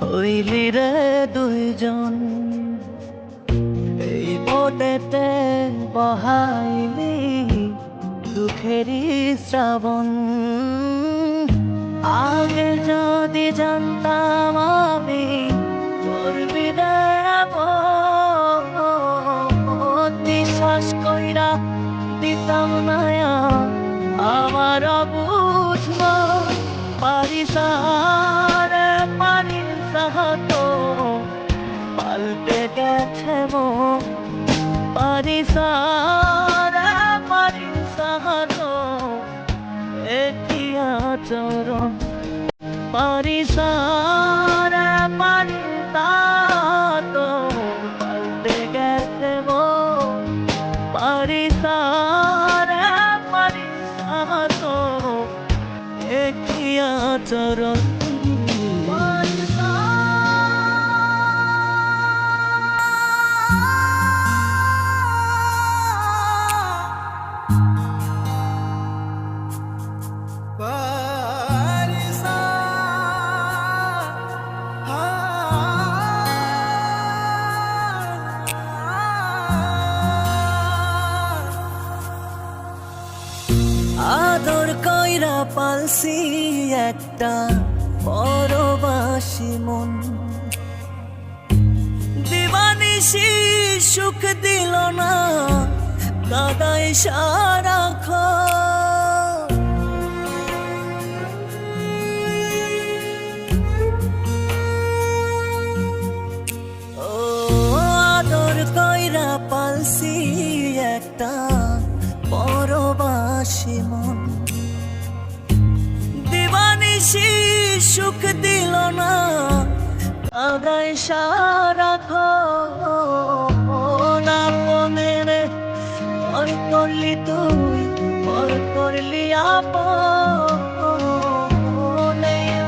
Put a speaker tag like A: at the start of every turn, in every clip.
A: হইলি রে দুইজন, এই মনেতে বহাইলি দুঃখেরই শ্রাবণ। আগে যদি জানতাম আমি করবি বিশ্বাস কইরা দিতাম না আমার বুঝব পারিস চাহত পাল্টে গেছে মো পারি সারা কইরা পালসি একটা পরবাসী মন। দিবানিসি সুখ দিল না কাদায় সারা ও আদর কইরা পালসি একটা পরবাসী মন। বেশি সুখ দিল না। আদায় সারা না মনে পর করলি তুই পর করলি আপ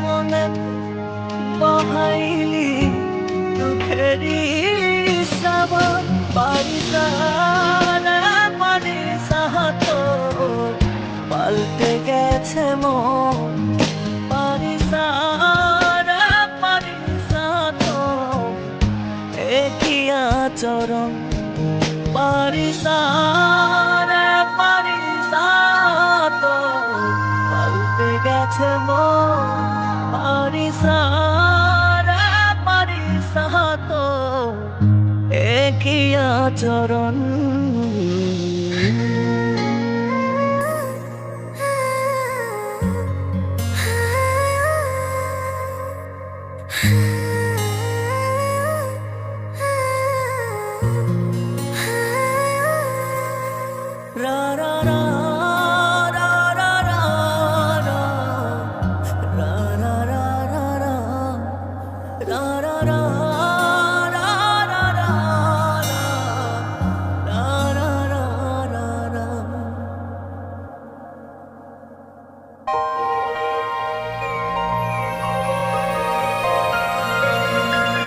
A: মনে বহাইলি দুঃখেরি সব বাড়ি সাহারা বাড়ি সাহাত পাল্টে গেছে মন আচরণ পারি না পারি না তো পাল্টে গেছে মন পারি সারে পারি সাহাতো